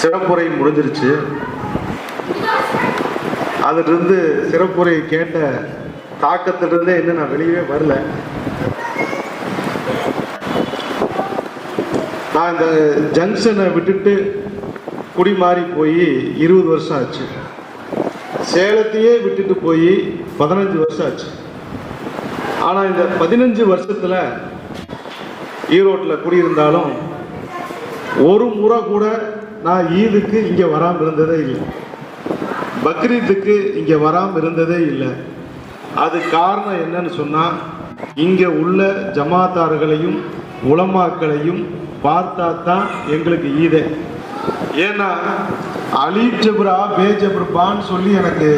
சிறப்புரை முடிஞ்சிருச்சு. அதிலிருந்து சிறப்புரை கேட்ட தாக்கத்திலிருந்தே இன்னும் நான் வெளியவே வரல. நான் இந்த ஜங்ஷனை விட்டுட்டு குடி மாறி போய் இருபது வருஷம் ஆச்சு. சேலத்தையே விட்டுட்டு போய் பதினஞ்சு வருஷம் ஆச்சு. ஆனால் இந்த பதினஞ்சு வருஷத்தில் ஈரோட்டில் குடியிருந்தாலும் ஒரு முறை கூட நான் ஈதுக்கு இங்கே வராமல் இருந்ததே இல்லை. பக்ரீத்துக்கு இங்கே வராமல் இருந்ததே இல்லை. அது காரணம் என்னன்னு சொன்னால் இங்கே உள்ள ஜமாத்தார்களையும் உலமாக்களையும் பார்த்தா தான் எங்களுக்கு ஈதே. ஏன்னா அலி ஜப்ரா பே சொல்லி எனக்கு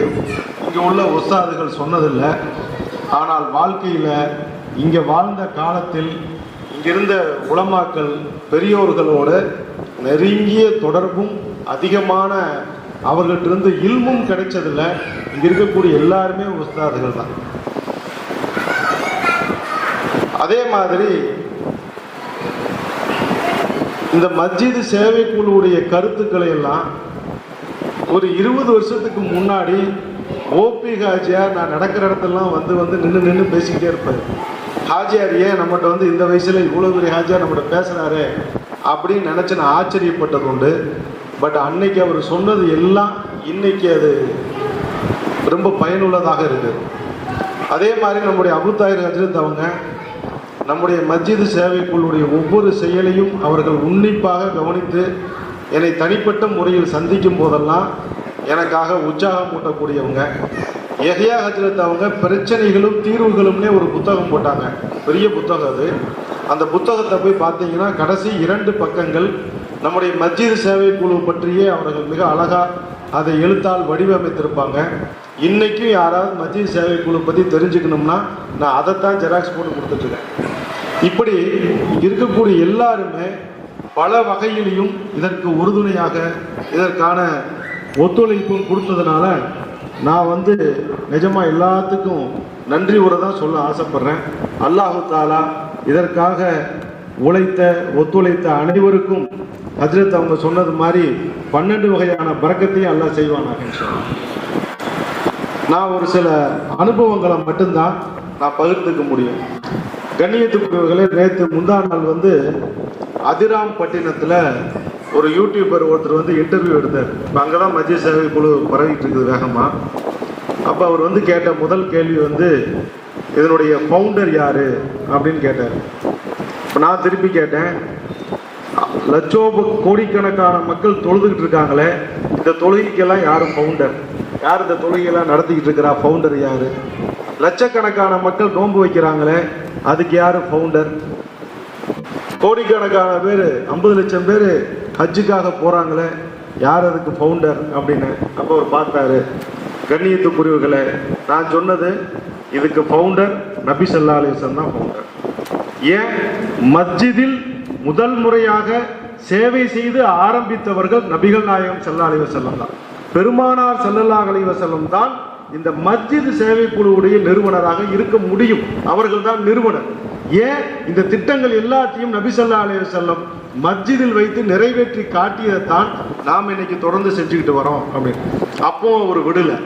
இங்கே உள்ள உஸ்தாதுகள் சொன்னதில்லை. ஆனால் வாழ்க்கையில் இங்கே வாழ்ந்த காலத்தில் இங்கிருந்த உலமாக்கள் பெரியோர்களோட நெருங்கிய தொடர்பும் அதிகமான அவர்கள்ட்ட இருந்து இல்மும் கிடைச்சதில்ல. இங்க இருக்கக்கூடிய எல்லாருமே உஸ்தாதுகள் தான். அதே மாதிரி இந்த மஸ்ஜிது சேவை குழுவுடைய கருத்துக்களை எல்லாம் ஒரு இருபது வருஷத்துக்கு முன்னாடி ஓபி ஹாஜியார் நான் நடக்கிற இடத்துலலாம் வந்து வந்து நின்று நின்று பேசிக்கிட்டே இருப்பார். ஹாஜியார் ஏன் நம்மகிட்ட வந்து இந்த வயசில் இவ்வளோ பெரிய ஹாஜியார் நம்மகிட்ட பேசுகிறாரு அப்படின்னு நினச்சி நான் ஆச்சரியப்பட்டது உண்டு. பட் அன்னைக்கு அவர் சொன்னது எல்லாம் இன்னைக்கு அது ரொம்ப பயனுள்ளதாக இருக்குது. அதே மாதிரி நம்முடைய அபுத்தாயர் ஹஜரத் அவங்க நம்முடைய மஸ்ஜிது சேவைக்குள்ளுடைய ஒவ்வொரு செயலையும் அவர்கள் உன்னிப்பாக கவனித்து என்னை தனிப்பட்ட முறையில் சந்திக்கும் போதெல்லாம் எனக்காக உற்சாகம் ஊட்டக்கூடியவங்க. எஹியா ஹஜரத் அவங்க பிரச்சனைகளும் தீர்வுகளும்னே ஒரு புத்தகம் போட்டாங்க. பெரிய புத்தகம் அது. அந்த புத்தகத்தை போய் பார்த்தீங்கன்னா கடைசி இரண்டு பக்கங்கள் நம்முடைய மஸ்ஜிது சேவை குழு பற்றியே அவர்கள் மிக அழகாக அதை எழுத்தால் வடிவமைத்திருப்பாங்க. இன்னைக்கும் யாராவது மஸ்ஜித் சேவை குழு பற்றி தெரிஞ்சுக்கணும்னா நான் அதைத்தான் ஜெராக்ஸ் போட்டு கொடுத்துட்ருக்கேன் இப்படி இருக்கக்கூடிய எல்லாருமே பல வகையிலையும் இதற்கு உறுதுணையாக இதற்கான ஒத்துழைப்பும் கொடுத்ததுனால நான் வந்து நிஜமாக எல்லாத்துக்கும் நன்றி உரை தான் சொல்ல ஆசைப்பட்றேன். அல்லாஹு தாலா இதற்காக உழைத்த ஒத்துழைத்த அனைவருக்கும் ஹஜ்ரத் அவங்க சொன்னது மாதிரி பன்னெண்டு வகையான பறக்கத்தையும் எல்லாம் செய்வானாக நான் ஒரு சில அனுபவங்களை மட்டும்தான் நான் பகிர்ந்துக்க முடியும். கண்ணியத்துக்குரியவர்களே நேற்று முந்தா நாள் வந்து அதிராம் பட்டினத்தில் ஒரு யூடியூபர் ஒருத்தர் வந்து இன்டர்வியூ எடுத்தார். இப்போ அங்கே தான் மத்திய சேவை குழு பரவிட்டு இருக்குது வேகமாக அப்போ அவர் வந்து கேட்ட முதல் கேள்வி வந்து இதனுடைய ஃபவுண்டர் யாரு அப்படின்னு கேட்டார். இப்போ நான் திருப்பி கேட்டேன். லட்சோப கோடிக்கணக்கான மக்கள் தொழுதுகிட்டு இருக்காங்களே இந்த தொழுகைக்கெல்லாம் யாரும் ஃபவுண்டர் யார் இந்த தொழுகையெல்லாம் நடத்திக்கிட்டு இருக்கிறா? ஃபவுண்டர் யாரு? லட்சக்கணக்கான மக்கள் நோன்பு வைக்கிறாங்களே அதுக்கு யாரு ஃபவுண்டர் கோடிக்கணக்கான பேர் ஐம்பது லட்சம் பேர் ஹஜ்ஜுக்காக போகிறாங்களே யார் அதுக்கு ஃபவுண்டர் அப்படின்னு அப்போ அவர் பார்த்தாரு. கண்ணியத்துக்குரியவர்களே நான் சொன்னது இதுக்கு ஃபவுண்டர் நபி சல்லா அலிசன் தான் ஃபவுண்டர் ஏன்? மஸ்ஜிதில் முதல் முறையாக சேவை செய்து ஆரம்பித்தவர்கள் நபிகள் நாயகம் செல்லா அலிவசல்லம் தான். பெருமானார் செல்லல்லா அலிவசல்லம் தான் இந்த மஸ்ஜித் சேவை குழுவுடைய நிறுவனராக இருக்க முடியும். அவர்கள் தான் நிறுவனர். ஏன்? இந்த திட்டங்கள் எல்லாத்தையும் நபி சல்லா அலைஹி மஸ்ஜிதில் வைத்து நிறைவேற்றி காட்டியதை தான் நாம் இன்னைக்கு தொடர்ந்து செஞ்சுக்கிட்டு வரோம் அப்படின்னு. அப்போ ஒரு விடலை.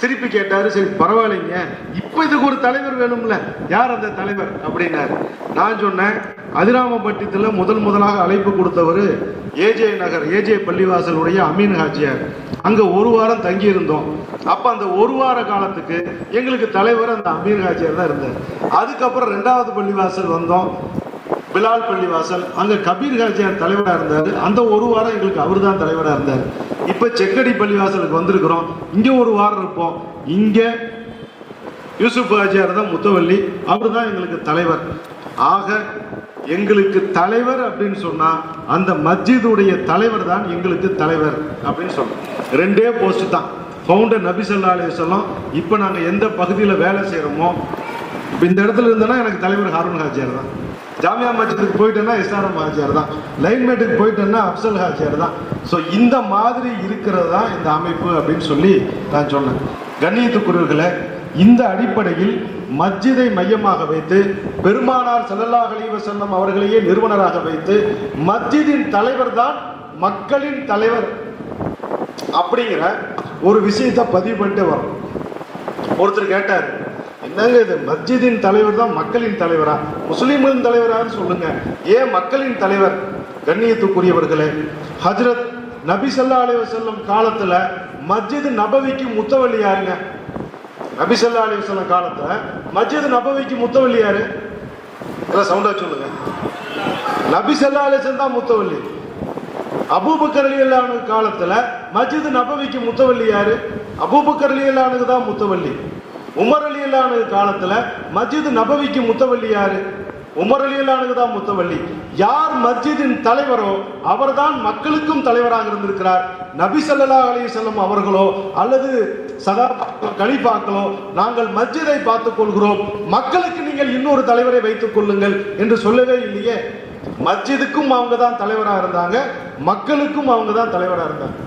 திருப்பி கேட்டாரு சரி பரவாயில்லைங்க. இப்போ இதுக்கு ஒரு தலைவர் வேணும்ல. யார் அந்த தலைவர்? அப்படின்னாரு. நான் சொன்னேன் அதிராமப்பட்டியத்தில் முதல் முதலாக அழைப்பு கொடுத்தவர் ஏஜே நகர் ஏஜே பள்ளிவாசலுடைய அமீன் ஹாஜியார். அங்கே ஒரு வாரம் தங்கி இருந்தோம் அந்த ஒரு வார காலத்துக்கு எங்களுக்கு தலைவர் அந்த அமீர் ஹாஜியார் தான் இருந்தார். அதுக்கப்புறம் ரெண்டாவது பள்ளிவாசல் வந்தோம். பிலால் பள்ளிவாசல். அங்க கபீர் காஜியார் தலைவராக இருந்தார். அந்த ஒரு வாரம் எங்களுக்கு அவர் தான் தலைவராக இருந்தார். இப்போ செக்கடி பள்ளிவாசலுக்கு வந்திருக்கிறோம். இங்கே ஒரு வாரம் இருப்போம். இங்கே யூசுப் ஹாஜியார் தான் முத்தவல்லி. அவர் தான் எங்களுக்கு தலைவர். ஆக எங்களுக்கு தலைவர் அப்படின்னு சொன்னால் அந்த மஸ்ஜிதுடைய தலைவர் தான் எங்களுக்கு தலைவர் அப்படின்னு சொன்னோம். ரெண்டே போஸ்ட் தான். ஃபவுண்டர் நபிசல்லா ஸல்லல்லாஹு இப்போ நாங்கள் எந்த பகுதியில் வேலை செய்கிறோமோ இப்போ இந்த இடத்துல இருந்தேன்னா எனக்கு தலைவர் ஹாரூன் ஹாஜியார் தான். ஜாமியா மஸ்ஜிதுக்கு போயிட்டேன்னா எஸ்ஆர்எம் ஹாஜியார் தான். லைன்மேட்டுக்கு போயிட்டேன்னா அப்சல் ஹாஜியார் தான். ஸோ இந்த மாதிரி இருக்கிறது தான் இந்த அமைப்பு அப்படின்னு சொல்லி நான் சொன்னேன். கண்ணியத்துக்குரியவர்களை இந்த அடிப்படையில் மஸ்ஜிதை மையமாக வைத்து பெருமானார் ஸல்லல்லாஹு அலைஹி அவர்களையே நிறுவனராக வைத்து மஸ்ஜிதின் தலைவர் தான் மக்களின் தலைவர் அப்படிங்கிற ஒரு விஷயத்தை பதிவு பண்ணிட்டு வரும். ஒருத்தர் கேட்டார் என்னங்க இது? மஸ்ஜிதின் தலைவர் தான் மக்களின் தலைவரா? முஸ்லீம்களின் தலைவரான்னு சொல்லுங்க. ஏன் மக்களின் தலைவர்? கண்ணியத்துக்குரியவர்களே ஹஜ்ரத் நபி சல்லா அலைஹி வஸல்லம் காலத்துல மஸ்ஜித் நபவிக்கு முத்தவள்ளி யாருங்க? நபி சல்லா அலைஹி வஸல்லம் காலத்துல மஸ்ஜித் நபவிக்கு முத்தவள்ளியாரு எல்லாம் சவுண்டா சொல்லுங்க. நபி சல்லா அலைஹி தான் முத்தவள்ளி அபூபக்கர் அலி காலத்துல மஸ்ஜித் நபவிக்கு முத்தவள்ளி யாரு? அபூபக்கர் அலி தான் முத்தவள்ளி உமர் அலி காலத்துல மஸ்ஜித் நபவிக்கு முத்தவள்ளி யாரு? உமர் தான் முத்தவள்ளி யார் மஸ்ஜிதின் தலைவரோ அவர்தான் மக்களுக்கும் தலைவராக இருந்திருக்கிறார். நபி சல்லா அலி செல்லம் அவர்களோ அல்லது சதா கலிபாக்களோ நாங்கள் மஸ்ஜிதை பார்த்துக் கொள்கிறோம். மக்களுக்கு நீங்கள் இன்னொரு தலைவரை வைத்துக் கொள்ளுங்கள் என்று சொல்லவே இல்லையே. மஸ்ஜிதுக்கும் அவங்க தான் தலைவராக இருந்தாங்க. மக்களுக்கும் அவங்க தான் தலைவராக இருந்தாங்க.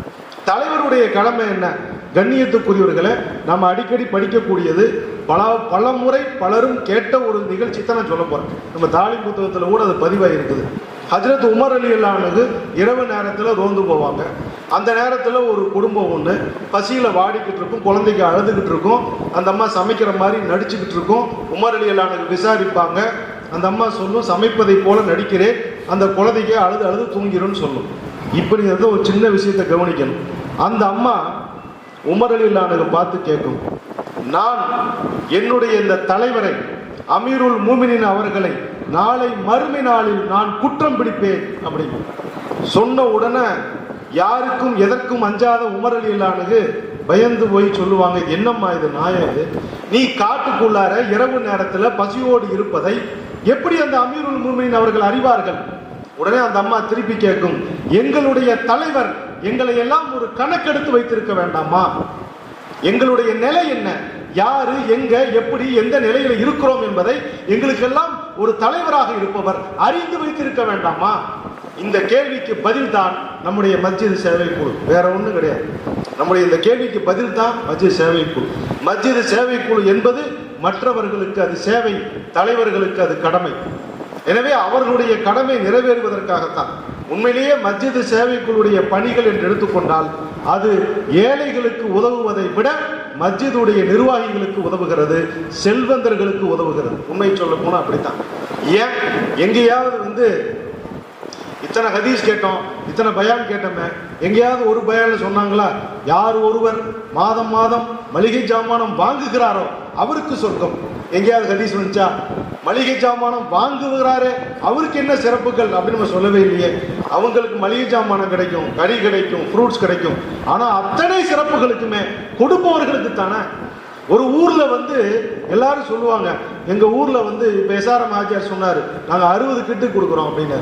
தலைவருடைய கடமை என்ன? கண்ணியத்துக்குரியவர்களை நம்ம அடிக்கடி படிக்கக்கூடியது பல பல முறை பலரும் கேட்ட ஒரு நிகழ்ச்சி தான் நான் சொல்ல போகிறேன் நம்ம தாலி புத்தகத்தில் கூட அது பதிவாக இருக்குது ஹஜரத் உமர் அலி அல்லானுக்கு இரவு நேரத்தில் ரோந்து போவாங்க. அந்த நேரத்தில் ஒரு குடும்பம் ஒன்று பசியில் வாடிக்கிட்டு இருக்கும் குழந்தைக்கு அழுதுகிட்டு இருக்கும் அந்த அம்மா சமைக்கிற மாதிரி நடிச்சுக்கிட்டு இருக்கும் உமர் அலி அல்லானுக்கு விசாரிப்பாங்க. அந்த அம்மா சொல்லும் சமைப்பதை போல நடிக்கிறேன் அந்த குழந்தைக்கு அழுது அழுது தூங்கிடும்னு சொல்லும். இப்படி ஒரு சின்ன விஷயத்தை கவனிக்கணும். அந்த அம்மா உமர் அலி பார்த்து கேட்கும். நான் என்னுடைய இந்த தலைவரை அமீருல் மூமினின் அவர்களை நாளை மறுமை நாளில் நான் குற்றம் பிடிப்பேன் அப்படின்னு சொன்ன உடனே யாருக்கும் எதற்கும் அஞ்சாத உமர் அலி பயந்து போய் சொல்லுவாங்க என்னம்மா இது நாயம் நீ காட்டுக்குள்ளார இரவு நேரத்தில் பசியோடு இருப்பதை எப்படி அந்த அமீருல் மூமினின் அவர்கள் அறிவார்கள்? உடனே அந்த அம்மா திருப்பி கேட்கும் எங்களுடைய தலைவர் எங்களை எல்லாம் ஒரு கணக்கெடுத்து வைத்திருக்க வேண்டாமா? எங்களுடைய நிலை என்ன? யாரு எங்க எப்படி எந்த நிலையில இருக்கிறோம் என்பதை எங்களுக்கெல்லாம் ஒரு தலைவராக இருப்பவர் அறிந்து வைத்திருக்க வேண்டாமா? இந்த கேள்விக்கு பதில் தான் நம்முடைய மஸ்ஜித் சேவை குழு. வேற ஒன்றும் கிடையாது. நம்முடைய இந்த கேள்விக்கு பதில் தான் மஸ்ஜித் சேவை குழு. மஸ்ஜித் சேவை குழு என்பது மற்றவர்களுக்கு அது சேவை தலைவர்களுக்கு அது கடமை. எனவே அவர்களுடைய கடமை நிறைவேறுவதற்காகத்தான். உண்மையிலேயே மஸ்ஜித் சேவைக்குழுடைய பணிகள் என்று எடுத்துக்கொண்டால் அது ஏழைகளுக்கு உதவுவதை விட மஸ்ஜிதுடைய நிர்வாகிகளுக்கு உதவுகிறது செல்வந்தர்களுக்கு உதவுகிறது. உண்மை சொல்ல போனால் அப்படித்தான். ஏன்? எங்கேயாவது வந்து இத்தனை ஹதீஸ் கேட்டோம் இத்தனை பயான் கேட்டோமே எங்கேயாவது ஒரு பயான்ல சொன்னாங்களா? யார் ஒருவர் மாதம் மாதம் மளிகை ஜாமானம் வாங்குகிறாரோ அவருக்கு சொர்க்கம். எங்கேயாவது ஹதீஸ் வந்துச்சா மளிகை சாமானம் வாங்குகிறாரே அவருக்கு என்ன சிறப்புகள் அப்படின்னு நம்ம சொல்லவே இல்லையே. அவங்களுக்கு மளிகை சாமானம் கிடைக்கும் கறி கிடைக்கும் ஃப்ரூட்ஸ் கிடைக்கும். ஆனால் அத்தனை சிறப்புகளுக்குமே கொடுப்பவர்களுக்கு தானே. ஒரு ஊரில் வந்து எல்லாரும் சொல்லுவாங்க எங்கள் ஊரில் வந்து இப்போ எஸ்ஆர்எம் ஆச்சியார் சொன்னார் நாங்கள் அறுபது கிட்டு கொடுக்குறோம் அப்படின்னு.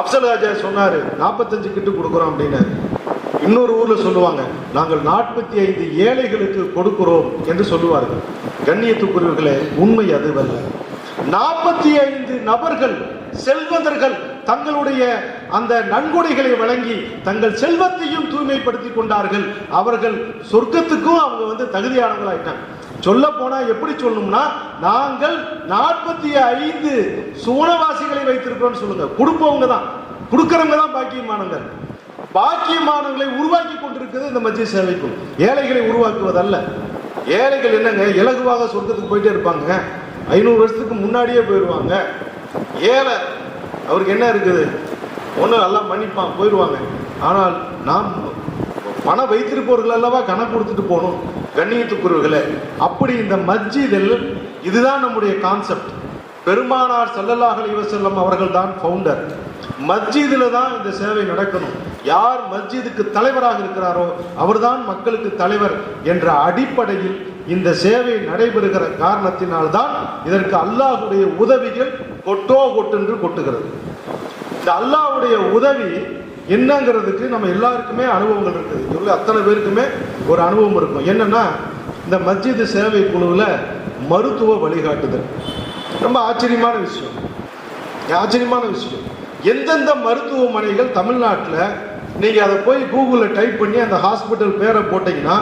அப்சல் ஆச்சார் சொன்னார் நாற்பத்தஞ்சு கிட்டு கொடுக்குறோம் அப்படின்னு. இன்னொரு ஊரில் சொல்லுவாங்க நாங்கள் நாற்பத்தி ஐந்து ஏழைகளுக்கு கொடுக்கிறோம் என்று சொல்லுவார்கள். கண்ணியத்துக்குரியவர்களே உண்மை அதுவல்ல. நாற்பத்தி ஐந்து நபர்கள் செல்வந்தர்கள் தங்களுடைய அந்த நன்கொடைகளை வழங்கி தங்கள் செல்வத்தையும் தூய்மைப்படுத்திக் கொண்டார்கள். அவர்கள் சொர்க்கத்துக்கும் அவங்க வந்து தகுதியானவங்களாயிட்டாங்க சொல்ல போனா எப்படி சொல்லணும்னா நாங்கள் நாற்பத்தி ஐந்து சுவனவாசிகளை வைத்திருக்கிறோம் சொல்லுங்க. கொடுப்பவங்க தான். கொடுக்கறவங்க தான் பாக்கியமானவங்க. பாக்கியமானவர்களை உருவாக்கி கொண்டிருக்கிறது இந்த மத்திய சேவைக்கும் ஏழைகளை உருவாக்குவதல்ல. ஏழைகள் என்னங்க இலகுவாக சொர்க்கத்துக்கு போயிட்டே இருப்பாங்க. ஐநூறு வருஷத்துக்கு முன்னாடியே போயிடுவாங்க ஏழை அவருக்கு என்ன இருக்குது? ஒன்றும் நல்லா மன்னிப்பான் போயிடுவாங்க ஆனால் நாம் பணம் வைத்திருப்பவர்கள் அல்லவா கணக்கு கொடுத்துட்டு போகணும் கண்ணியத்துக்குரியவர்களே அப்படி இந்த மஸ்ஜிதில் இதுதான் நம்முடைய கான்செப்ட் பெருமானார் ஸல்லல்லாஹு அலைஹி அவர்கள் தான் ஃபவுண்டர் மஸ்ஜிதில் தான் இந்த சேவை நடக்கணும். யார் மஸ்ஜிதுக்கு தலைவராக இருக்கிறாரோ அவர்தான் மக்களுக்கு தலைவர் என்ற அடிப்படையில் இந்த சேவை நடைபெறுகிற காரணத்தினால்தான் இதற்கு அல்லாஹுடைய உதவிகள் கொட்டோ கொட்டென்று கொட்டுகிறது. இந்த அல்லாஹ்வுடைய உதவி என்னங்கிறதுக்கு நம்ம எல்லாருக்குமே அனுபவங்கள் இருக்குது. இவ்வளோ அத்தனை பேருக்குமே ஒரு அனுபவம் இருக்கும். என்னன்னா இந்த மஸ்ஜிது சேவை குழுவில் மருத்துவ வழிகாட்டுதல். ரொம்ப ஆச்சரியமான விஷயம். ஆச்சரியமான விஷயம். எந்தெந்த மருத்துவமனைகள் தமிழ்நாட்டில் நீங்கள் அதை போய் கூகுளில் டைப் பண்ணி அந்த ஹாஸ்பிட்டல் பேரை போட்டிங்கன்னா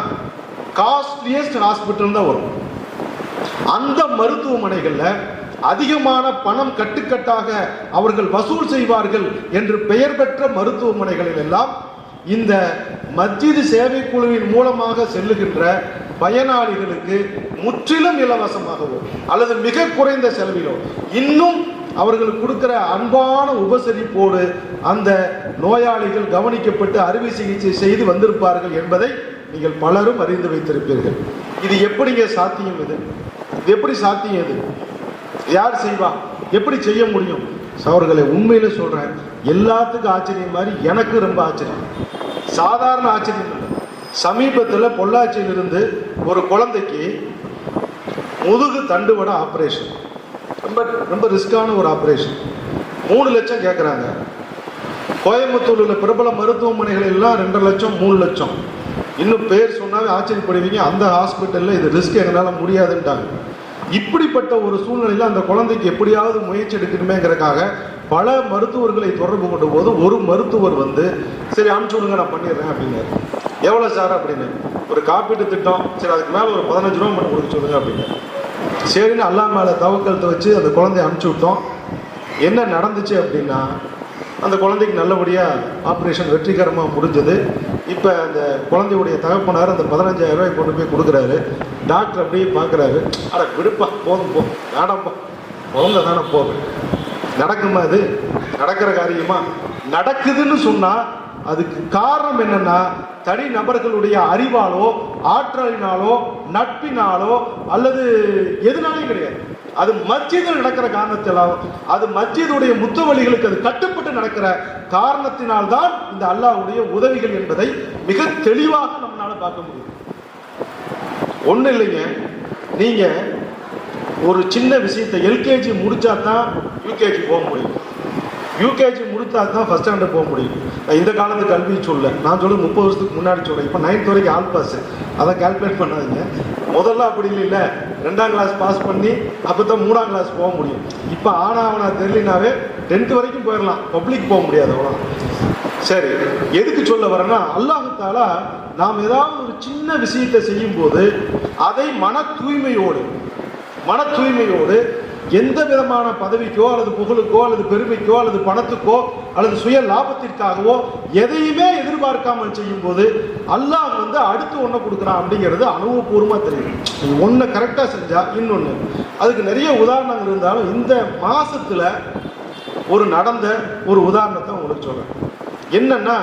காஸ்ட்லியஸ்ட் ஹாஸ்பிட்டல் தான் வரும். அந்த மருத்துவமனைகளில் அதிகமான பணம் கட்டுக்கட்டாக அவர்கள் வசூல் செய்வார்கள் என்று பெயர் பெற்ற மருத்துவமனைகளில் எல்லாம் இந்த மஸ்ஜிது சேவை குழுவின் மூலமாக செல்லுகின்ற பயனாளிகளுக்கு முற்றிலும் இலவசமாகவோ அல்லது மிக குறைந்த செலவிலோ. இன்னும் அவர்கள் கொடுக்கிற அன்பான உபசரிப்போடு அந்த நோயாளிகள் கவனிக்கப்பட்டு அறுவை சிகிச்சை செய்து வந்திருப்பார்கள் என்பதை நீங்கள் பலரும் அறிந்து வைத்திருப்பீர்கள். இது எப்படிங்க சாத்தியம் இது? இது எப்படி சாத்தியம் இது? யார் செய்வா? எப்படி செய்ய முடியும்? அவர்களை உண்மையில சொல்றேன். எல்லாத்துக்கும் ஆச்சரியம் மாதிரி எனக்கு ரொம்ப ஆச்சரியம். சாதாரண ஆச்சரியம் சமீபத்தில் பொள்ளாச்சியிலிருந்து ஒரு குழந்தைக்கு முதுகு தண்டுவட ஆப்ரேஷன் ரொம்ப ரொம்ப ரிஸ்கான ஒரு ஆப்ரேஷன் மூணு லட்சம் கேட்குறாங்க கோயம்புத்தூர் உள்ள பிரபல மருத்துவமனைகள் எல்லாம் ரெண்டு லட்சம் மூணு லட்சம். இன்னும் பேர் சொன்னாவே ஆச்சரியப்படுவீங்க அந்த ஹாஸ்பிட்டலில் இது ரிஸ்க் எங்களால் முடியாதுன்ட்டாங்க. இப்படிப்பட்ட ஒரு சூழ்நிலையில் அந்த குழந்தைக்கு எப்படியாவது முயற்சி எடுக்கணுமேங்கிறதுக்காக பல மருத்துவர்களை தொடர்பு கொண்ட போது ஒரு மருத்துவர் வந்து சரி அனுப்பிச்சு விடுங்க நான் பண்ணிடுறேன் அப்படின்னாரு. எவ்வளோ சார்? அப்படின்னு. ஒரு காப்பீட்டு திட்டம். சரி அதுக்கு மேலே ஒரு பதினஞ்சு ரூபா மட்டும் கொடுக்க சொல்லுங்க அப்படின்னு. சரின்னு அல்லா மேலே தவக்கலத்தை வச்சு அந்த குழந்தைய அனுப்பிச்சி விட்டோம். என்ன நடந்துச்சு அப்படின்னா அந்த குழந்தைக்கு நல்லபடியாக ஆப்ரேஷன் வெற்றிகரமாக முடிஞ்சது. இப்போ அந்த குழந்தையுடைய தகப்பனார் அந்த பதினஞ்சாயிரம் ரூபாய் கொண்டு போய் கொடுக்குறாரு. டாக்டர் அப்படியே பார்க்குறாரு. அட விடுப்பா போதும் போ. வேணாம்ப்பா குழந்தை தானே போகும் நடக்குமா அது நடக்கிற காரியமா? நடக்குதுன்னு சொன்னா அதுக்கு காரணம் என்னன்னா தனி நபர்களுடைய அறிவாலோ ஆற்றலினாலோ நட்பினாலோ அல்லது எதுனாலையும் கிடையாது. அது மஸ்ஜிதில் நடக்கிற காரணத்தினால் அது மஸ்ஜிதுடைய முத்தவழிகளுக்கு அது கட்டுப்பட்டு நடக்கிற காரணத்தினால்தான் இந்த அல்லாஹ்வுடைய உதவிகள் என்பதை மிக தெளிவாக நம்மளால பார்க்க முடியும். ஒன்றும் இல்லைங்க. நீங்கள் ஒரு சின்ன விஷயத்தை எல்கேஜி முடித்தா தான் யூகேஜி போக முடியும். யூகேஜி முடித்தா தான் ஃபஸ்ட் ஸ்டாண்டர்ட் போக முடியும். நான் இந்த காலத்து கல்வி சொல்ல நான் சொல்ல முப்பது வருஷத்துக்கு முன்னாடி சொல்கிறேன் இப்போ நைன்த் வரைக்கும் ஆல் பாஸ் அதை கால்குலேட் பண்ணாதீங்க. முதல்ல அப்படி இல்லை ரெண்டாம் கிளாஸ் பாஸ் பண்ணி அப்போ தான் மூணாம் கிளாஸ் போக முடியும். இப்போ ஆனாவனா தெரியலனாவே டென்த் வரைக்கும் போயிடலாம். பப்ளிக் போக முடியாது அவ்வளோ சரி எதுக்கு சொல்ல வரேன்னா அல்லாஹு நாம் ஏதாவது ஒரு சின்ன விஷயத்தை செய்யும்போது அதை மன தூய்மையோடு மன தூய்மையோடு எந்த விதமான பதவிக்கோ அல்லது புகழுக்கோ அல்லது பெருமைக்கோ அல்லது பணத்துக்கோ அல்லது சுய லாபத்திற்காகவோ எதையுமே எதிர்பார்க்காமல் செய்யும்போது அல்லாஹ் வந்து அடுத்து ஒன்றை கொடுக்குறான் அப்படிங்கிறது அனுபவபூர்வமாக தெரியும். நீ ஒன்றை கரெக்டாக செஞ்சா இன்னொன்று அதுக்கு நிறைய உதாரணங்கள் இருந்தாலும் இந்த மாதத்தில் ஒரு நடந்த ஒரு உதாரணத்தை உங்களுக்கு சொல்கிறேன் என்னென்னா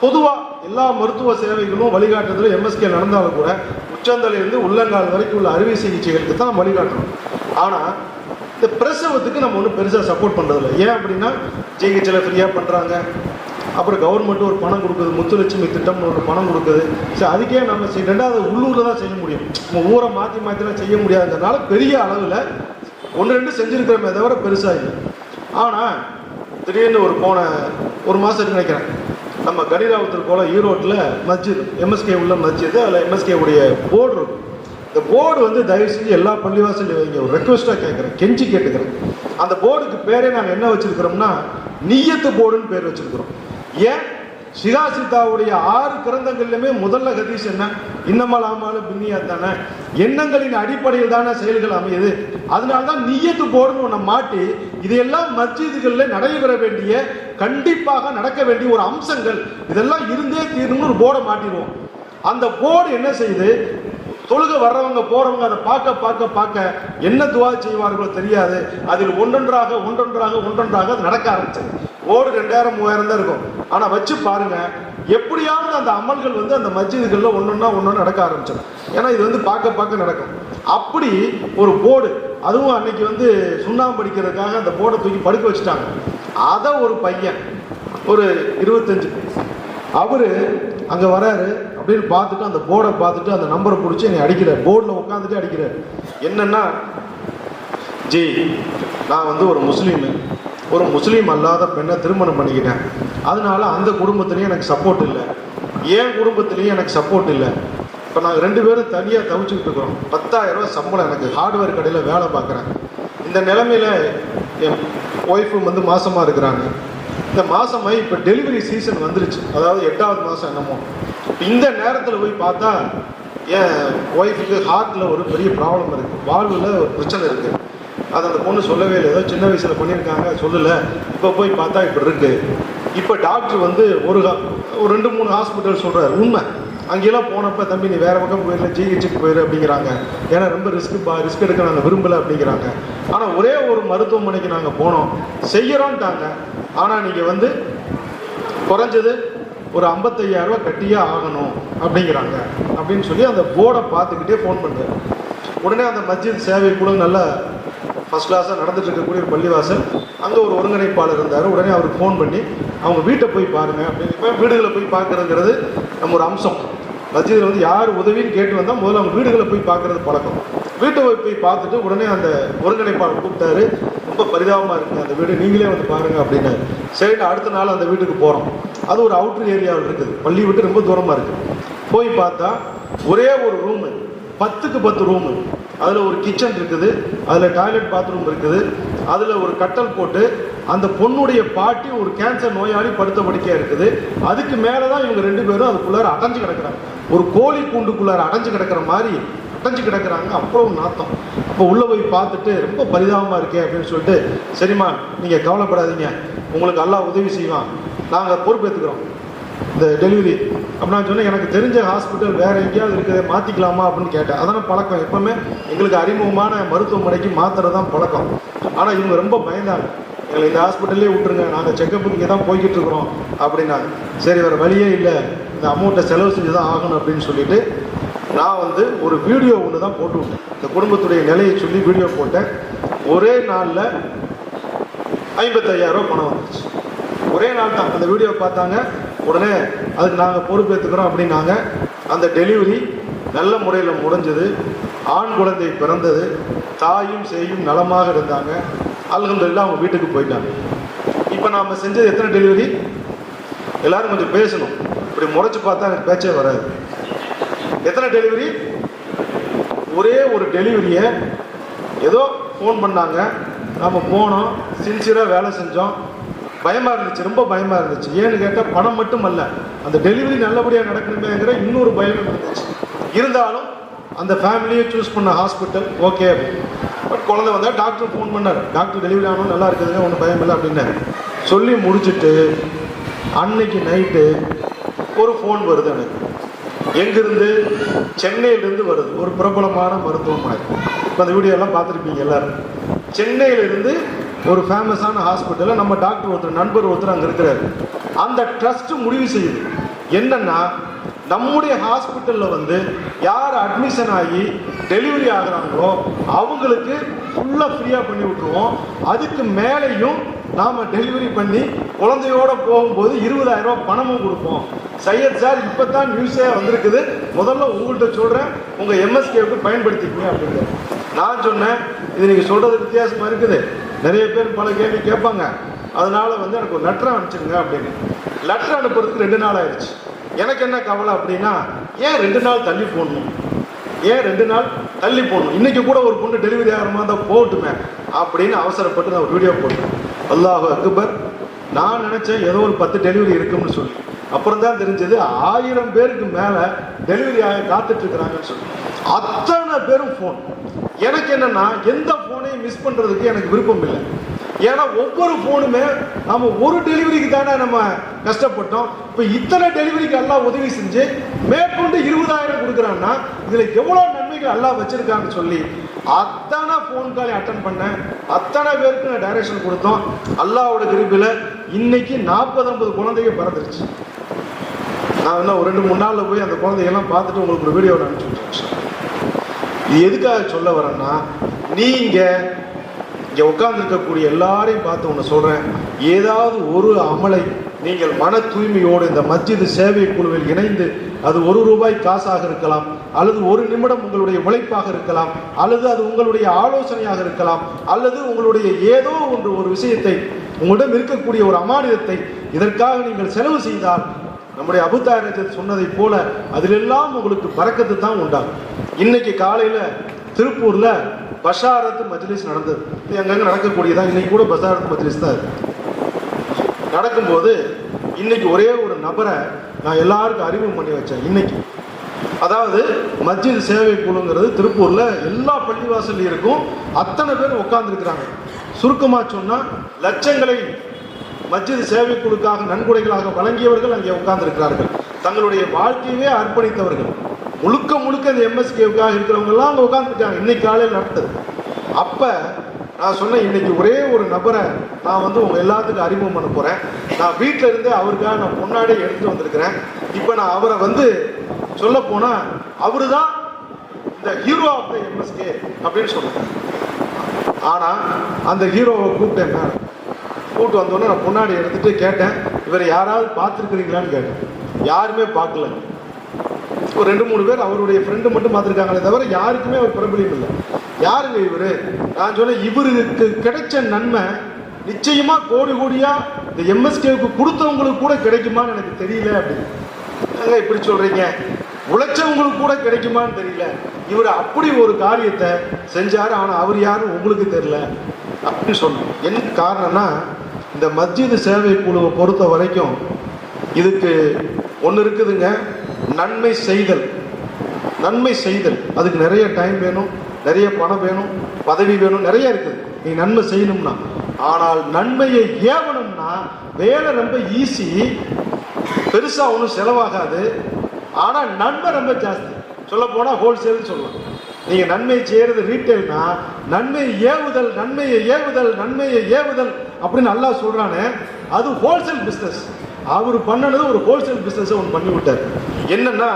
பொதுவாக எல்லா மருத்துவ சேவைகளும் வழிகாட்டுதலும் எம்எஸ்கே நடந்தாலும் கூட உச்சந்தலையிலிருந்து உள்ளங்கால் வரைக்கும் உள்ள அறுவை சிகிச்சைகளுக்கு தான் நம்ம வழிகாட்டுறோம் இந்த பிரசவத்துக்கு நம்ம ஒன்றும் பெருசாக சப்போர்ட் பண்ணுறதில்ல ஏன் அப்படின்னா ஜிஹெச்சில் ஃப்ரீயாக பண்ணுறாங்க அப்புறம் கவர்மெண்ட்டு ஒரு பணம் கொடுக்குது முத்துலட்சுமி திட்டம்னு ஒரு பணம் கொடுக்குது. சரி அதுக்கே நம்ம செய்ய ரெண்டாவது உள்ளூரில் தான் செய்ய முடியும். நம்ம ஊரை மாற்றி மாற்றிலாம் செய்ய முடியாததுனால பெரிய அளவில் ஒன்று ரெண்டு செஞ்சுருக்கிறோமே தவிர பெருசாக இல்லை. ஆனால் திடீர்னு ஒரு போன ஒரு மாதத்துக்கு நினைக்கிறேன். நம்ம கனிராவத்தூர் போல ஈரோட்டில் மஸ்ஜித் எம்எஸ்கே உள்ள மஸ்ஜித் அதில் எம்எஸ்கே உடைய போர்டு இருக்கும். இந்த போர்டு வந்து தயவு செஞ்சு எல்லா பள்ளிவாசலையும் வைங்க. ஒரு ரெக்வஸ்ட்டாக கேட்குறேன். கெஞ்சி கேட்டுக்கிறேன். அந்த போர்டுக்கு பேரே நாங்கள் என்ன வச்சுருக்கிறோம்னா நீயத்து போர்டுன்னு பேர் வச்சிருக்கிறோம். ஏன்? சிகாசித்தாவுடைய ஆறு கிரந்தங்கள்லையுமே முதல்ல ஹதீஸ் என்ன? இன்னமல் ஆமாலும் பின்னியா தானே? எண்ணங்களின் அடிப்படையில் தானே செயல்கள் அமையுது. அதனால தான் நீயத்து போடணும் ஒன்று மாட்டி இதையெல்லாம் மஸ்ஜிதுகளில் நடைபெற வேண்டிய கண்டிப்பாக நடக்க வேண்டிய ஒரு அம்சங்கள். இதெல்லாம் இருந்தே தீரணும்னு ஒரு போர்டை மாட்டிடுவோம். அந்த போர்டு என்ன செய்யுது? தொழுக வர்றவங்க போறவங்க அதை பார்க்க பார்க்க பார்க்க என்ன துவா செய்வார்களோ தெரியாது. அதில் ஒன்றொன்றாக ஒன்றொன்றாக ஒன்றொன்றாக அது நடக்க ஆரம்பிச்சது. ஓடு ரெண்டாயிரம் மூவாயிரம் தான் இருக்கும். ஆனால் வச்சு பாருங்க எப்படியாவது அந்த அமல்கள் வந்து அந்த மஸ்ஜிதுகளில் ஒன்றொன்னா ஒன்றொன்று நடக்க ஆரம்பிச்சிடும். ஏன்னா இது வந்து பார்க்க பார்க்க நடக்கும். அப்படி ஒரு போர்டு அதுவும் அன்னைக்கு வந்து சுண்ணாம்பு அடிக்கிறதுக்காக அந்த போர்டை தூக்கி படுக்க வச்சுட்டாங்க. அதை ஒரு பையன் ஒரு இருபத்தஞ்சு அவரு அங்கே வராரு. அப்படின்னு பார்த்துட்டு அந்த போர்டை பார்த்துட்டு அந்த நம்பரை பிடிச்சி என்னை அடிக்கிறார். போர்டில் உட்காந்துட்டு அடிக்கிறார். என்னன்னா ஜி நான் வந்து ஒரு முஸ்லீமு. ஒரு முஸ்லீம் அல்லாத பெண்ணை திருமணம் பண்ணிக்கிட்டேன். அதனால அந்த குடும்பத்துலேயும் எனக்கு சப்போர்ட் இல்லை. என் குடும்பத்துலேயும் எனக்கு சப்போர்ட் இல்லை. இப்போ நாங்கள் ரெண்டு பேரும் தனியாக தவிச்சுக்கிட்டு இருக்கிறோம். பத்தாயிரம் சம்பளம் எனக்கு ஹார்ட்வேர் கடையில் வேலை பார்க்குறேன். இந்த நிலமையில் என் ஒய்ஃபும் வந்து மாசமாக இருக்கிறாங்க. இந்த மாசமாயி இப்போ டெலிவரி சீசன் வந்துருச்சு. அதாவது எட்டாவது மாதம் என்னமோ. இந்த நேரத்தில் போய் பார்த்தா என் ஒய்ஃபுக்கு ஹார்ட்டில் ஒரு பெரிய ப்ராப்ளம் இருக்குது வாழ்வில் ஒரு பிரச்சனை இருக்குது அதை அந்த பொண்ணு சொல்லவே இல்லை. ஏதோ சின்ன வயசில் பண்ணியிருக்காங்க சொல்லலை. இப்போ போய் பார்த்தா இப்படி இருக்குது இப்போ டாக்டர் வந்து ஒரு ஒரு ரெண்டு மூணு ஹாஸ்பிட்டல் சொல்கிறார் உண்மை. அங்கெல்லாம் போனப்போ தம்பி நீ வேறு பக்கம் போயிடல ஜிஹெச்சுக்கு போயிரு அப்படிங்கிறாங்க. ஏன்னா ரொம்ப ரிஸ்க் ரிஸ்க் எடுக்க நாங்கள் விரும்பலை அப்படிங்கிறாங்க. ஆனால் ஒரே ஒரு மருத்துவமனைக்கு நாங்கள் போனோம். செய்கிறோன்ட்டாங்க ஆனால் நீங்கள் வந்து குறைஞ்சது ஒரு 55000 ரூபாய் கட்டியே ஆகணும் அப்படிங்கிறாங்க. அப்படின்னு சொல்லி அந்த போர்டை பார்த்துக்கிட்டே ஃபோன் பண்ணுறேன் உடனே அந்த மஸ்ஜித் சேவை குழு நல்ல ஃபஸ்ட் கிளாஸாக நடந்துட்டு இருக்கக்கூடிய ஒரு பள்ளிவாசல் அங்கே ஒரு ஒருங்கிணைப்பாளர் இருந்தார். உடனே அவருக்கு ஃபோன் பண்ணி அவங்க வீட்டை போய் பாருங்க. அப்படின்னு இப்போ வீடுகளை போய் பார்க்குறதுங்கிறது நம்ம ஒரு அம்சம். மஸ்ஜிதில் வந்து யார் உதவின்னு கேட்டு வந்தால் முதல்ல அவங்க வீடுகளை போய் பார்க்குறது பழக்கம். வீட்டை போய் போய் பார்த்துட்டு உடனே அந்த ஒருங்கிணைப்பாளர் கூப்பிட்டாரு. ரொம்ப பரிதாபமாக இருக்குது அந்த வீடு நீங்களே வந்து பாருங்க அப்படின்னு. சரிட்டு அடுத்த நாள் அந்த வீட்டுக்கு போகிறோம் அது ஒரு அவுட்ரு ஏரியாவில் இருக்குது. பள்ளி விட்டு ரொம்ப தூரமாக இருக்குது போய் பார்த்தா ஒரே ஒரு ரூமு பத்துக்கு பத்து ரூமு அதில் ஒரு கிச்சன் இருக்குது. அதில் டாய்லெட் பாத்ரூம் இருக்குது. அதில் ஒரு கட்டல் போட்டு அந்த பொண்ணுடைய பாட்டி ஒரு கேன்சர் நோயாளி படுத்த படுக்கையாக இருக்குது. அதுக்கு மேலே தான் இவங்க ரெண்டு பேரும் அதுக்குள்ளார அடைஞ்சு கிடக்கிறாங்க. ஒரு கோழி கூண்டுக்குள்ளார அடைஞ்சு கிடக்கிற மாதிரி அடைஞ்சு கிடக்குறாங்க. அப்புறம் நாத்தம். அப்போ உள்ளே போய் பார்த்துட்டு ரொம்ப பரிதாபமாக இருக்கே அப்படின்னு சொல்லிட்டு சரிம்மா நீங்கள் கவலைப்படாதீங்க. உங்களுக்கு எல்லாம் உதவி செய்வான். நாங்கள் பொறுப்பேற்றுக்கிறோம் இந்த டெலிவரி. அப்ப நான் சொன்னேன் எனக்கு தெரிஞ்ச ஹாஸ்பிட்டல் வேறு எங்கேயாவது இருக்குது. மாற்றிக்கலாமா அப்படின்னு கேட்டேன். அதான பழக்கம். எப்போவுமே எங்களுக்கு அறிமுகமான மருத்துவமனைக்கு மாத்திரை தான் பழக்கம். ஆனால் இவங்க ரொம்ப பயந்தாங்க. எங்களை இந்த ஹாஸ்பிட்டல்லே விட்டுருங்க. நாங்கள் செக்கப்புக்கு இங்கே தான் போய்கிட்டு இருக்கிறோம். அப்படின்னாங்க. சரி வேறு வழியே இல்லை. இந்த அமௌண்ட்டை செலவு செஞ்சு தான் ஆகணும் அப்படின்னு சொல்லிட்டு நான் வந்து ஒரு வீடியோ ஒன்று தான் போட்டு விட்டேன். இந்த குடும்பத்துடைய நிலையை சொல்லி வீடியோ போட்டேன். ஒரே நாளில் ஐம்பத்தையாயிரம் பணம் வந்துச்சு. ஒரே நாள் தான். அந்த வீடியோ பார்த்தாங்க. உடனே அதுக்கு நாங்கள் பொறுப்பேற்றுக்கிறோம் அப்படின்னாங்க. அந்த டெலிவரி நல்ல முறையில் முடிஞ்சது. ஆண் குழந்தை பிறந்தது. தாயும் செய்யும் நலமாக இருந்தாங்க. அல்ஹம்துலில்லாஹ் அவங்க வீட்டுக்கு போயிட்டாங்க. இப்போ நாம் செஞ்சது எத்தனை டெலிவரி எல்லோரும் கொஞ்சம் பேசணும். இப்படி முறைச்சி பார்த்தா எனக்கு பேச்சே வராது. எத்தனை டெலிவரி ஒரே ஒரு டெலிவரியை ஏதோ ஃபோன் பண்ணாங்க. நம்ம போனோம். சின்சியராக வேலை செஞ்சோம். பயமாக இருந்துச்சு. ரொம்ப பயமாக இருந்துச்சு. ஏன்னு கேட்டால் பணம் மட்டும் அல்ல அந்த டெலிவரி நல்லபடியாக நடக்கணுமேங்கிற இன்னொரு பயம் இருந்துச்சு. இருந்தாலும் அந்த ஃபேமிலியை சூஸ் பண்ண ஹாஸ்பிட்டல் ஓகே பட் குழந்தை வந்தால் டாக்டர் ஃபோன் பண்ணார். டாக்டர் டெலிவரி ஆகணும். நல்லா இருக்குதுங்க. ஒன்றும் பயம் இல்லை. அப்படின்னாரு. சொல்லி முடிச்சுட்டு அன்னைக்கு நைட்டு ஒரு ஃபோன் வருது எனக்கு. எங்கிருந்து? சென்னையிலிருந்து வருது. ஒரு பிரபலமான மருத்துவமனை. இப்போ அந்த வீடியோலாம் பார்த்துருப்பீங்க எல்லாரும். சென்னையிலிருந்து ஒரு ஃபேமஸான ஹாஸ்பிட்டலில் நம்ம டாக்டர் ஒருத்தர் நண்பர் ஒருத்தர் அங்கே இருக்கிறாரு. அந்த ட்ரஸ்ட் முடிவு செய்யுது. என்னென்னா நம்முடைய ஹாஸ்பிட்டலில் வந்து யார் அட்மிஷன் ஆகி டெலிவரி ஆகுறாங்களோ அவங்களுக்கு ஃபுல்லாக ஃப்ரீயாக பண்ணி விட்டுருவோம். அதுக்கு மேலேயும் நாம் டெலிவரி பண்ணி குழந்தையோட போகும்போது இருபதாயிரம் ரூபா பணமும் கொடுப்போம். சையத் சார் இப்போ தான் நியூஸே வந்திருக்குது. முதல்ல உங்கள்கிட்ட சொல்கிறேன் உங்கள் எம்எஸ்கேவுக்கு பயன்படுத்திக்கங்க அப்படின்னு நான் சொன்னேன் இது நீங்கள் சொல்கிறது வித்தியாசமாக இருக்குது. நிறைய பேர் பல கேள்வி கேட்பாங்க. அதனால் வந்து எனக்கு ஒரு லெட்டர் அனுப்பிச்சிருங்க அப்படின்னு. லெட்டர் அனுப்புறதுக்கு ரெண்டு நாள் ஆயிடுச்சு. எனக்கு என்ன கவலை அப்படின்னா ஏன் ரெண்டு நாள் தள்ளி போடணும்? ஏன் ரெண்டு நாள் தள்ளி போடணும்? இன்னைக்கு கூட ஒரு பொண்ணு டெலிவரி ஆகிற மாதிரி இருந்தால் போகட்டுமே அப்படின்னு அவசரப்பட்டு நான் ஒரு வீடியோ போட்டேன். அல்லாஹ் அக்பர் நான் நினச்சேன் ஏதோ ஒரு பத்து டெலிவரி இருக்கும்னு சொல்லி. அப்புறம் தான் தெரிஞ்சது ஆயிரம் பேருக்கு மேலே டெலிவரி ஆக காத்துட்டு இருக்கிறாங்கன்னு சொல்லி. அத்தனை பேரும் ஃபோன் எனக்கு என்னன்னா எந்த ஃபோனையும் மிஸ் பண்ணுறதுக்கு எனக்கு விருப்பம் இல்லை. ஏன்னா ஒவ்வொரு ஃபோனுமே நம்ம ஒரு டெலிவரிக்கு தானே நம்ம கஷ்டப்பட்டோம். இப்போ இத்தனை டெலிவரிக்கு எல்லாம் உதவி செஞ்சு மேற்கொண்டு இருபதாயிரம் கொடுக்குறான்னா இதில் எவ்வளோ நன்மைகள் எல்லாம் வச்சுருக்காங்கன்னு சொல்லி அத்தனை ஃபோன் காலை அட்டன் பண்ணேன். அத்தனை பேருக்கு நான் டைரக்ஷன் கொடுத்தோம். அல்லாவோட கிருப்பில் இன்னைக்கு நாற்பது ஐம்பது குழந்தைங்க பிறந்துருச்சு. நான் இன்னும் ஒரு ரெண்டு மூணு நாளில் போய் அந்த குழந்தைகள்லாம் பார்த்துட்டு உங்களுக்கு ஒரு வீடியோ அனுப்பிச்சு இது எதுக்காக சொல்ல வரேன்னா நீங்கள் இங்கே உட்கார்ந்துருக்கக்கூடிய எல்லாரையும் பார்த்து ஒன்று சொல்கிறேன் ஏதாவது ஒரு அமலை நீங்கள் மன தூய்மையோடு இந்த மஸ்ஜிது சேவை குழுவில் இணைந்து அது ஒரு ரூபாய் காசாக இருக்கலாம் அல்லது ஒரு நிமிடம் உங்களுடைய உழைப்பாக இருக்கலாம் அல்லது அது உங்களுடைய ஆலோசனையாக இருக்கலாம் அல்லது உங்களுடைய ஏதோ ஒன்று ஒரு விஷயத்தை உங்களிடம் இருக்கக்கூடிய ஒரு அமானிதத்தை இதற்காக நீங்கள் செலவு செய்தால் நம்முடைய அபுதாரத்தில் சொன்னதைப் போல அதிலெல்லாம் உங்களுக்கு பறக்கத்து தான் உண்டாகும். இன்னைக்கு காலையில் திருப்பூரில் பஷாரத்து மஜ்லிஸ் நடந்தது. இது அங்கங்கே நடக்கக்கூடியதான் இன்னைக்கு கூட பஷாரத்து மஜ்லிஸ் தான் இருக்கு. நடக்கும்போது இன்னைக்கு ஒரே ஒரு நபரை நான் எல்லாருக்கும் அறிமுகம் பண்ணி வச்சேன் இன்னைக்கு. அதாவது மஸ்ஜித் சேவை குழுங்கிறது திருப்பூர்ல எல்லா பள்ளிவாசல்லையும் இருக்கும். அத்தனை பேர் உட்கார்ந்துருக்கிறாங்க. சுருக்கமாக சொன்னால் லட்சங்களை மஸ்ஜித் சேவைக்குழுக்காக நன்கொடைகளாக வழங்கியவர்கள் அங்கே உட்கார்ந்திருக்கிறார்கள். தங்களுடைய வாழ்க்கையவே அர்ப்பணித்தவர்கள். முழுக்க முழுக்க இந்த எம்எஸ்கேவுக்காக இருக்கிறவங்கெல்லாம் அங்கே உட்காந்துருக்காங்க இன்னைக்கு காலையில் நடந்தது. அப்போ நான் சொன்னேன் இன்னைக்கு ஒரே ஒரு நபரை நான் வந்து உங்கள் எல்லாத்துக்கும் அறிமுகம் பண்ண போகிறேன் நான் வீட்டில் இருந்து அவருக்காக நான் முன்னாடியே எடுத்து வந்திருக்கிறேன். இப்போ நான் அவரை வந்து சொல்ல போனால் அவரு தான் இந்த ஹீரோ ஆஃப் த எம்எஸ்கே அப்படின்னு சொல்றேன் ஆனால் அந்த ஹீரோவை கூப்பிட்டேன் மேடம். கூப்பிட்டு வந்தோடனே நான் முன்னாடி எடுத்துட்டு கேட்டேன் இவரை யாராவது பார்த்துருக்குறீங்களான்னு கேட்டேன். யாருமே பார்க்கல. ஒரு ரெண்டு மூணு பேர் அவருடைய ஃப்ரெண்டு மட்டும் பார்த்துருக்காங்களே தவிர யாருக்குமே அவர் பிரபலியம் இல்லை. யாருங்க இவரு? நான் சொல்ல இவருக்கு கிடைச்ச நன்மை நிச்சயமாக கோடி கோடியாக இந்த எம்எஸ்கேவுக்கு கொடுத்தவங்களுக்கு கூட கிடைக்குமான்னு எனக்கு தெரியல அப்படின்னு. இப்படி சொல்கிறீங்க உழைச்சவங்களுக்கு கூட கிடைக்குமான்னு தெரியல. இவர் அப்படி ஒரு காரியத்தை செஞ்சார் ஆனால் அவர் யாரும் உங்களுக்கு தெரில அப்படி சொன்னோம் என்ன காரணம்னா இந்த மஸ்ஜித் சேவை குழுவை பொறுத்த வரைக்கும் இதுக்கு ஒன்று இருக்குதுங்க நன்மை செய்தல். நன்மை செய்தல். அதுக்கு நிறைய டைம் வேணும் நிறைய பணம் வேணும் பதவி வேணும் நிறைய இருக்குது. நீ நன்மை செய்யணும்னா. ஆனால் நன்மையை ஏவணும்னா வேலை ரொம்ப ஈஸி பெருசாக ஒன்றும் செலவாகாது. ஆனால் நன்மை ரொம்ப ஜாஸ்தி. சொல்ல போனால் ஹோல்சேல்னு சொல்லலாம். நீங்க நன்மை செய்யறது ரீட்டைல்னா நன்மையை ஏவுதல் நன்மையை ஏவுதல் நன்மையை ஏவுதல் அப்படின்னு நல்லா சொல்றானே அது ஹோல்சேல் பிஸ்னஸ் அவர் பண்ணனது ஒரு ஹோல்சேல் பிஸ்னஸ் ஒன்று பண்ணி விட்டார். என்னன்னா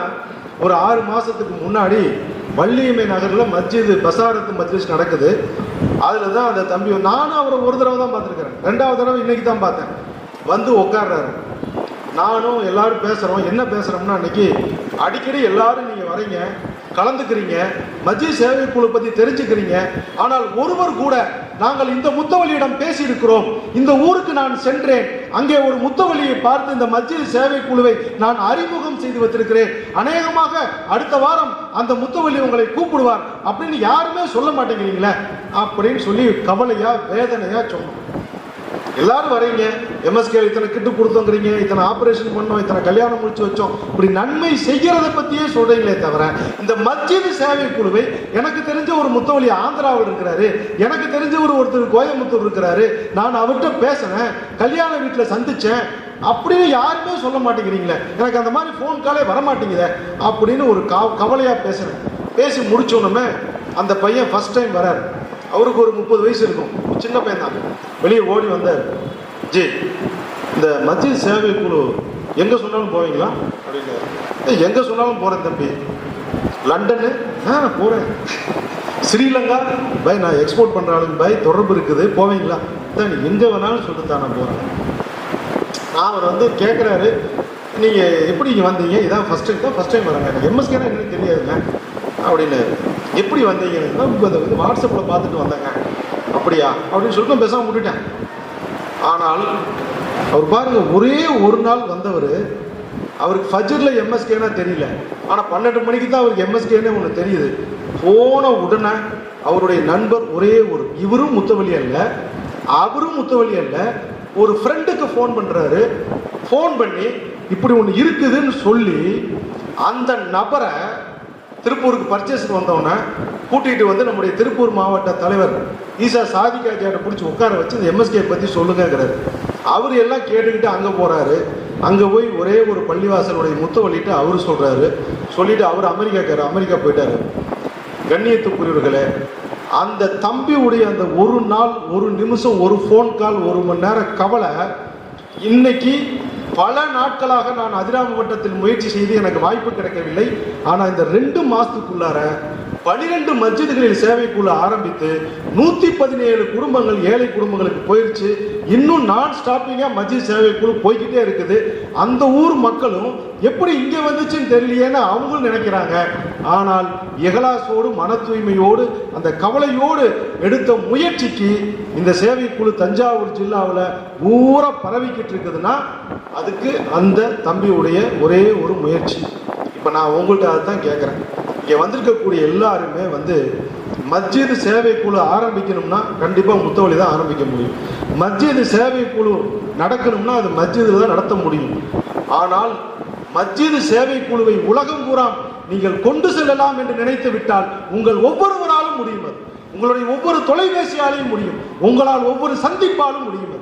ஒரு ஆறு மாசத்துக்கு முன்னாடி வள்ளியம்மை நகரில் மஸ்ஜித் பசாரத்து மஜ்லிஸ் நடக்குது. அதில் தான் அந்த தம்பி நானும் அவரை ஒரு தடவை தான் பார்த்துருக்கிறேன். ரெண்டாவது தடவை இன்னைக்கு தான் பார்த்தேன். வந்து உட்கார்றாரு நானும் எல்லாரும் பேசுகிறோம் என்ன பேசுகிறோம்னா அன்னைக்கு அடிக்கடி எல்லாரும் நீங்கள் வரீங்க கலந்துக்கிறீங்க மத்திய சேவை குழு பற்றி தெரிஞ்சுக்கிறீங்க. ஆனால் ஒருவர் கூட நாங்கள் இந்த முத்தவழியிடம் பேசியிருக்கிறோம். இந்த ஊருக்கு நான் சென்றேன். அங்கே ஒரு முத்தவழியை பார்த்து இந்த மத்திய சேவை குழுவை நான் அறிமுகம் செய்து வைத்திருக்கிறேன். அநேகமாக அடுத்த வாரம் அந்த முத்தவழி உங்களை கூப்பிடுவார். அப்படின்னு யாருமே சொல்ல மாட்டேங்கிறீங்களே அப்படின்னு சொல்லி கவலையா வேதனையா சொன்னோம். எல்லாரும் வரீங்க. எம்எஸ்கே இத்தனை கிட்டு கொடுத்தோங்கிறீங்க. இத்தனை ஆபரேஷன் பண்ணோம். இத்தனை கல்யாணம் முடிச்சு வச்சோம். இப்படி நன்மை செய்கிறத பத்தியே சொல்றீங்களே தவிர இந்த மஸ்ஜித் சேவை குழுவை எனக்கு தெரிஞ்ச ஒரு முத்தவழி ஆந்திராவில் இருக்கிறாரு. எனக்கு தெரிஞ்ச ஒரு ஒருத்தர் கோயம்புத்தூர் இருக்கிறாரு. நான் அவர்கிட்ட பேசினேன். கல்யாண வீட்டில் சந்திச்சேன். அப்படின்னு யாருமே சொல்ல மாட்டேங்கிறீங்களே. எனக்கு அந்த மாதிரி ஃபோன் காலே வர மாட்டேங்குதே அப்படின்னு ஒரு கவ கவலையா பேசுறேன். பேசி முடிச்சோன்னுமே அந்த பையன் ஃபர்ஸ்ட் டைம் வராரு. அவருக்கு ஒரு முப்பது வயசு இருக்கும். சின்ன பையன் தான். வெளியே ஓடி வந்தார். ஜி இந்த மத்திய சேவை குழு எங்கே சொன்னாலும் போவீங்களா? அப்படின்னு எங்கே சொன்னாலும் போகிறேன் தம்பி. லண்டனு? ஆ போறேன். ஸ்ரீலங்கா? பை நான் எக்ஸ்போர்ட் பண்ற ஆளுங்க. பை தொடர்பு இருக்குது. போவீங்களா? தான் எங்கே வேணாலும் சொல்லிட்டு நான் போகிறேன் நான் அவர் வந்து கேட்குறாரு நீங்கள் எப்படி இங்கே வந்தீங்க? இதான் ஃபஸ்ட் டைம் தான் ஃபஸ்ட் டைம் வராங்க எம்எஸ்கேனா என்னன்னு தெரியாதுங்க. அப்படின்னு எப்படி வந்தீங்க இப்போ அதை வந்து வாட்ஸ்அப்பில் பார்த்துட்டு வந்தேங்க. அப்படியா? அப்படின்னு சொல்லிட்டு பேசாமல் விட்டுட்டேன். ஆனால் அவர் பாருங்கள் ஒரே ஒரு நாள் வந்தவர் அவருக்கு ஃபஜ்ரில் எம்எஸ்கேனா தெரியல. ஆனால் பன்னெண்டு மணிக்கு தான் அவருக்கு எம்எஸ்கேன்னு ஒன்று தெரியுது. போன உடனே அவருடைய நண்பர் ஒரே ஒரு இவரும் முத்தவழி அல்ல அவரும் முத்தவழி அல்ல ஒரு ஃப்ரெண்டுக்கு ஃபோன் பண்ணுறாரு ஃபோன் பண்ணி இப்படி ஒன்று இருக்குதுன்னு சொல்லி அந்த நபரை திருப்பூருக்கு பர்ச்சேஸ்க்கு வந்தவொன்னே கூட்டிகிட்டு வந்து நம்முடைய திருப்பூர் மாவட்ட தலைவர் ஈசா சாதிகாஜியாட்ட பிடிச்சி உட்கார வச்சு இந்த எம்எஸ்கே பற்றி சொல்லுங்கிறாரு அவர் எல்லாம் கேட்டுக்கிட்டு அங்கே போகிறாரு அங்கே போய் ஒரே ஒரு பள்ளிவாசலுடைய முத்தவள்ளிட்டு அவர் சொல்கிறாரு சொல்லிவிட்டு அவர் அமெரிக்காக்கார் அமெரிக்கா போயிட்டாரு. கண்ணியத்துக்குரியவர்களே அந்த தம்பியுடைய அந்த ஒரு நாள் ஒரு நிமிஷம் ஒரு ஃபோன் கால் ஒரு மணி நேரம் கவலை இன்னைக்கு பல நாட்களாக நான் அதிராம வட்டத்தில் முயற்சி செய்து எனக்கு வாய்ப்பு கிடைக்கவில்லை. ஆனால் இந்த ரெண்டு மாதத்துக்குள்ளார பனிரெண்டு மஸ்ஜிதுகளில் சேவைக்குள்ள ஆரம்பித்து நூத்தி பதினேழு குடும்பங்கள் ஏழை குடும்பங்களுக்கு போயிருச்சு. இன்னும் நான் ஸ்டாப்பிங்கா மஸ்ஜித் சேவைக்குழு போய்கிட்டே இருக்குது. அந்த ஊர் மக்களும் எப்படி இங்க வந்துச்சுன்னு தெரியலையேன்னு அவங்களும் நினைக்கிறாங்க. ஆனால் இகலாசோடு மன தூய்மையோடு அந்த கவலையோடு எடுத்த முயற்சிக்கு இந்த சேவைக்குழு தஞ்சாவூர் ஜில்லாவில் ஊரா பரவிக்கிட்டு இருக்குதுன்னா அதுக்கு அந்த தம்பியுடைய ஒரே ஒரு முயற்சி. இப்போ நான் உங்கள்கிட்ட அதுதான் கேட்குறேன் இங்கே வந்திருக்கக்கூடிய எல்லாருமே வந்து மஸ்ஜிது சேவை குழு ஆரம்பிக்கணும்னா கண்டிப்பாக முத்தவழி தான் ஆரம்பிக்க முடியும். மஸ்ஜித் சேவை குழு நடக்கணும்னா அது மஸ்ஜிதில் தான் நடத்த முடியும். ஆனால் மஸ்ஜிது சேவை குழுவை உலகம் பூரா நீங்கள் கொண்டு செல்லலாம் என்று நினைத்து விட்டால் உங்கள் ஒவ்வொருவராலும் முடியும் அது. உங்களுடைய ஒவ்வொரு தொலைபேசியாலையும் முடியும். உங்களால் ஒவ்வொரு சந்திப்பாலும் முடியும்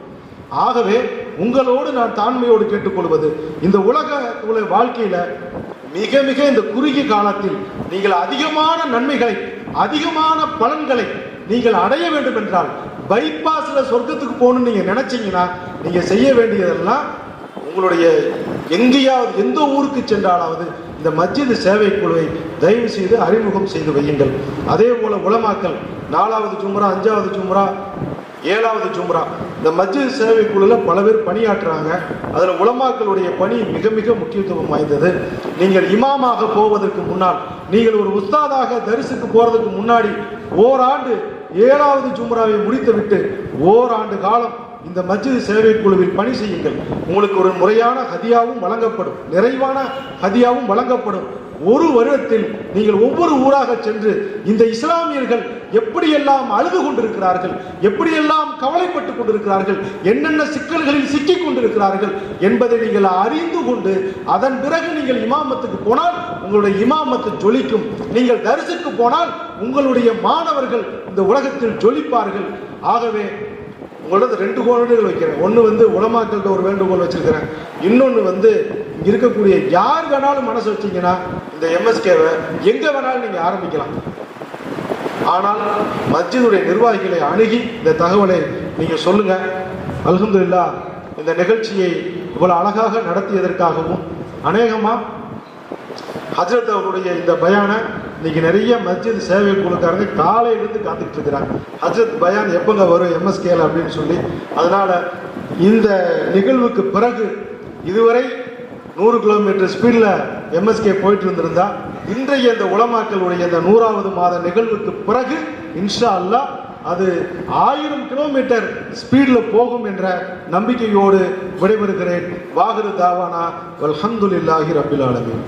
ஆகவே உங்களோடு நான் தாண்மையோடு கேட்டுக்கொள்வது இந்த உலக உலக வாழ்க்கையில் மிக மிக இந்த குறுகிய காலத்தில் நீங்கள் அதிகமான நன்மைகளை அதிகமான பலன்களை நீங்கள் அடைய வேண்டும் என்றால் பைபாஸ்ல சொர்க்கத்துக்கு போகணும்னு நீங்க நினைச்சீங்கன்னா நீங்க செய்ய வேண்டியதெல்லாம் உங்களுடைய எங்கேயாவது எந்த ஊருக்கு சென்றாலாவது இந்த மஸ்ஜித் சேவை குழுவை தயவு செய்து அறிமுகம் செய்து வையுங்கள். அதே போல உலமாக்கல் நாலாவது ஜும்ரா அஞ்சாவது ஜும்ரா ஏழாவது ஜும்ரா. இந்த மஸ்ஜித் சேவை பல பேர் பணியாற்றுறாங்க. அதில் உலமாக்களுடைய பணி மிக மிக முக்கியத்துவம் வாய்ந்தது. நீங்கள் இமாமாக போவதற்கு முன்னால் நீங்கள் ஒரு உஸ்தாதாக தரிசுக்கு போகிறதுக்கு முன்னாடி ஓராண்டு ஏழாவது ஜும்ராவை முடித்துவிட்டு ஓராண்டு காலம் இந்த மஸ்ஜித் சேவை குழுவில் பணி செய்யுங்கள். உங்களுக்கு ஒரு முறையான ஹதியாவும் வழங்கப்படும். நிறைவான ஹதியாவும் வழங்கப்படும். ஒரு வருடத்தில் நீங்கள் ஒவ்வொரு ஊராக சென்று இந்த இஸ்லாமியர்கள் எப்படியெல்லாம் அழுது கொண்டிருக்கிறார்கள் எப்படியெல்லாம் கவலைப்பட்டுக் கொண்டிருக்கிறார்கள் என்னென்ன சிக்கல்களில் சிக்கிக் கொண்டிருக்கிறார்கள் என்பதை நீங்கள் அறிந்து கொண்டு அதன் பிறகு நீங்கள் இமாமத்துக்கு போனால் உங்களுடைய இமாமத்து ஜொலிக்கும். நீங்கள் தரிசுக்கு போனால் உங்களுடைய மாணவர்கள் இந்த உலகத்தில் ஜொலிப்பார்கள். ஆகவே உங்களோட ரெண்டு வேண்டுகோள் வைக்கிறேன். ஒன்று வந்து உலமாக்கள்கிட்ட ஒரு வேண்டுகோள் வச்சிருக்கிறேன். இன்னொன்று வந்து இருக்கக்கூடிய யார் வேணாலும் மனசு வச்சிங்கன்னா இந்த எம்எஸ்கேவை எங்கே வேணாலும் நீங்கள் ஆரம்பிக்கலாம். ஆனால் மஸ்ஜிதுடைய நிர்வாகிகளை அணுகி இந்த தகவலை நீங்கள் சொல்லுங்கள் அல்ஹம்துலில்லாஹ் இந்த நிகழ்ச்சியை இவ்வளோ அழகாக நடத்தியதற்காகவும் அநேகமாக ஹஜரத் அவருடைய இந்த பயானை இன்னைக்கு நிறைய மஸ்ஜித் சேவை குழுக்காரங்க காலையிலிருந்து காத்துக்கிட்டு இருக்கிறாங்க. ஹஜரத் பயான் எப்போங்க வரும்? எம்எஸ்கேல அப்படின்னு சொல்லி. அதனால் இந்த நிகழ்வுக்கு பிறகு இதுவரை நூறு கிலோமீட்டர் ஸ்பீடில் எம்எஸ்கே போயிட்டு இருந்திருந்தா இன்றைய இந்த உலமாக்களுடைய இந்த நூறாவது மாத நிகழ்வுக்கு பிறகு இன்ஷா அல்லாஹ் அது ஆயிரம் கிலோமீட்டர் ஸ்பீடில் போகும் என்ற நம்பிக்கையோடு விடைபெறுகிறேன். வாகரு தாவானா வல்ஹம்துலில்லாஹி ரபில் ஆலமீன்.